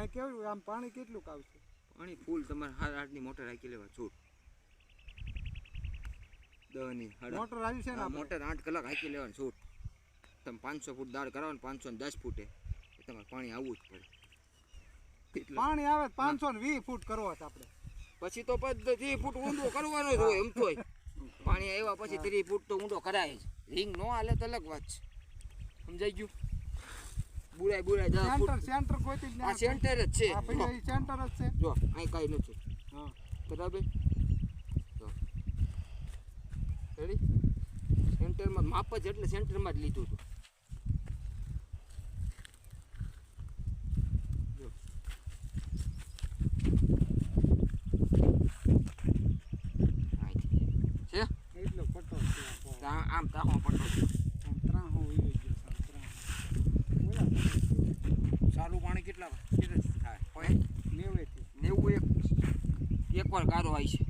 આ કેવું આમ પાણી કેટલું આવશે? પાણી ફૂલ તમારે હાર આઠની મોટર રાખી લેવા છૂટ દહની મોટર આવી છે ને મોટર આઠ કલાક હાકી લેવાની છૂટ તમે પાંચસો ફૂટ દાળ કરાવો ને પાંચસો દસ ફૂટે. તમારે પાણી આવવું જ પડે. પાણી આવે પાંચસો ને વીસ ફૂટ કરવો છે આપણે. પછી તો ત્રીસ ફૂટ ઊંડો કરવાનો જ હોય એમ તોય. પાણી આવ્યા પછી ત્રીસ ફૂટ તો ઊંડો કરાય જ. રિંગ નો હાલે તો અલગ વાત છે. સમજાઈ ગયું? બુરાય બુરાય જા સેન્ટર સેન્ટર કોઈ જ આ સેન્ટર જ છે. આ પેલા સેન્ટર જ છે. જો અહીં કાંઈ નથી. હા. બરાબર? જો. રેડી સેન્ટરમાં માપ જ એટલે સેન્ટરમાં જ લીધું હતું. આમ તાહો પટો છે. આમ ત્રાહો ઈ ગયો છે, આમ ત્રાહો. બોલા પટો. સારું પાણી કેટલા કેટલા થાય હોય નેવેથી. નેવું કારો આવી છે.